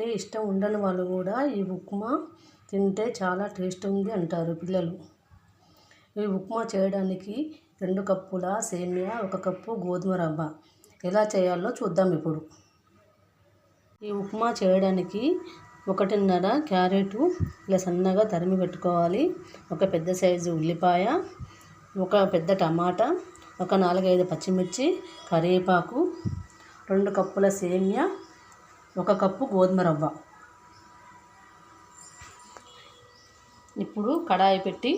అంటే ఇష్టం ఉండని వాళ్ళు కూడా ఈ ఉప్మా తింటే చాలా టేస్ట్ ఉంది అంటారు పిల్లలు. ఈ ఉప్మా చేయడానికి రెండు కప్పుల సేమియా ఒక కప్పు గోధుమ రవ్వ. ఎలా చేయాలో చూద్దాం ఇప్పుడు. ఈ ఉప్మా చేయడానికి ఒకటిన్నర క్యారెట్ ఇలా సన్నగా తరిమి పెట్టుకోవాలి. ఒక పెద్ద సైజు ఉల్లిపాయ ఒక పెద్ద టమాటా ఒక నాలుగైదు పచ్చిమిర్చి కరివేపాకు రెండు కప్పుల సేమియా ఒక కప్పు గోధుమ రవ్వ. ఇప్పుడు కడాయి పెట్టి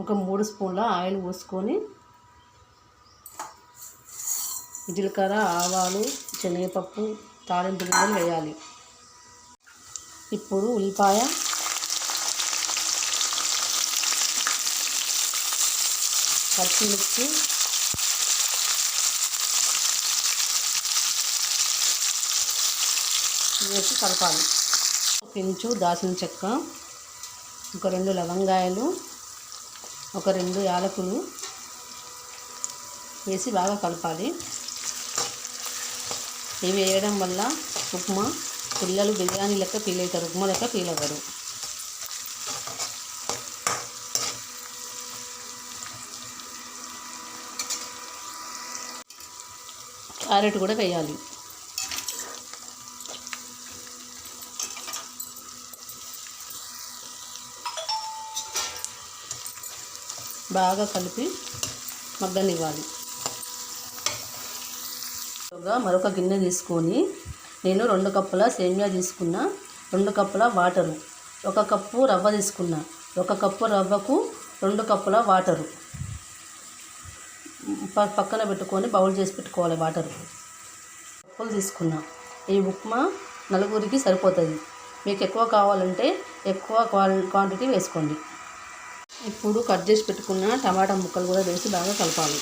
ఒక మూడు స్పూన్ల ఆయిల్ పోసుకొని జీలకర్ర ఆవాలు శనగపప్పు తాలింపు గింజలు వేయాలి. ఇప్పుడు ఉల్లిపాయ పచ్చిమిర్చి వేసి కలపాలి. పెంచు దాల్చిన చెక్క ఒక రెండు లవంగాయలు ఒక రెండు యాలకులు వేసి బాగా కలపాలి. ఇవి వేయడం వల్ల ఉప్మా పిల్లలు బిర్యానీ లెక్క ఫీల్ అవుతారు ఉప్మా లెక్క ఫీల్ అవ్వరు. క్యారెట్ కూడా వేయాలి. బాగా కలిపి మగ్గనివ్వాలి. మరొక గిన్నె తీసుకొని నేను రెండు కప్పుల సేమియా తీసుకున్న రెండు కప్పుల వాటరు ఒక కప్పు రవ్వ తీసుకున్న ఒక కప్పు రవ్వకు రెండు కప్పుల వాటరు. పక్కన పెట్టుకొని బౌల్ చేసి పెట్టుకోవాలి వాటరు. కప్పులు తీసుకున్నా. ఈ ఉప్మా నలుగురికి సరిపోతుంది. మీకు ఎక్కువ కావాలంటే ఎక్కువ క్వాంటిటీ వేసుకోండి. ఇప్పుడు కట్ చేసి పెట్టుకున్న టమాటా ముక్కలు కూడా వేసి బాగా కలపాలి.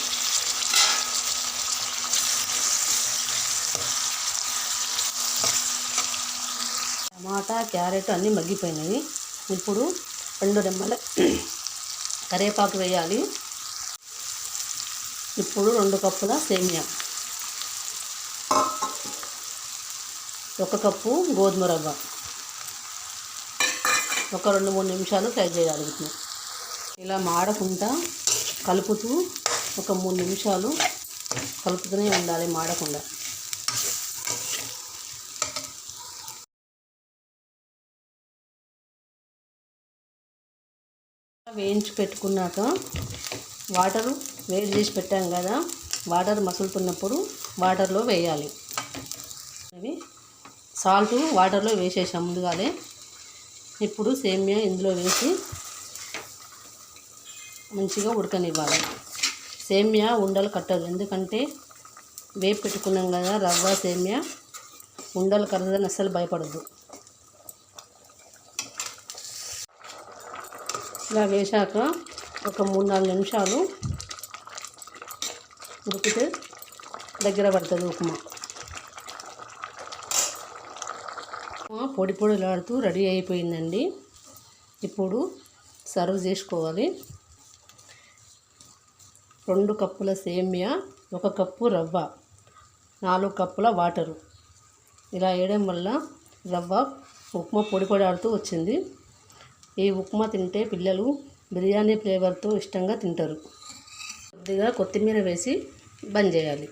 టమాటా క్యారెట్ అన్నీ మగ్గిపోయినవి ఇప్పుడు రెండు రెమ్మల కరివేపాకు వేయాలి. ఇప్పుడు రెండు కప్పుల సేమియా. ఒక కప్పు గోధుమ రవ్వ. ఒక రెండు మూడు నిమిషాలు ఫ్రై చేయాలి వీటిని. ఇలా మాడకుండా కలుపుతూ ఒక మూడు నిమిషాలు కలుపుతూనే ఉండాలి మాడకుండా. వేయించి పెట్టుకున్నాక వాటరు వేడి చేసి పెట్టాం కదా వాటర్ మసులుతున్నప్పుడు వాటర్లో వేయాలి. అవి సాల్ట్ వాటర్లో వేసేసాం ముందుగానే. ఇప్పుడు సేమియా ఇందులో వేసి మంచిగా ఉడకనివ్వాలి. సేమియా ఉండలు కట్టదు. ఎందుకంటే వేపు పెట్టుకున్నాం కదా రవ్వ సేమియా ఉండలు కట్టదని అస్సలు భయపడద్దు. ఇలా వేశాక ఒక మూడు నాలుగు నిమిషాలు ఉడికితే దగ్గర పడుతుంది ఉప్మా. ఉప్మా పొడి పొడిలాడుతూ రెడీ అయిపోయిందండి. ఇప్పుడు సర్వ్ చేసుకోవాలి. రెండు కప్పుల సేమియా ఒక కప్పు రవ్వ నాలుగు కప్పుల వాటరు. ఇలా వేయడం వల్ల రవ్వ ఉప్మా పొడి పొడాడుతూ వచ్చింది. ఈ ఉప్మా తింటే పిల్లలు బిర్యానీ ఫ్లేవర్తో ఇష్టంగా తింటారు. కొద్దిగా కొత్తిమీర వేసి బంద్ చేయాలి.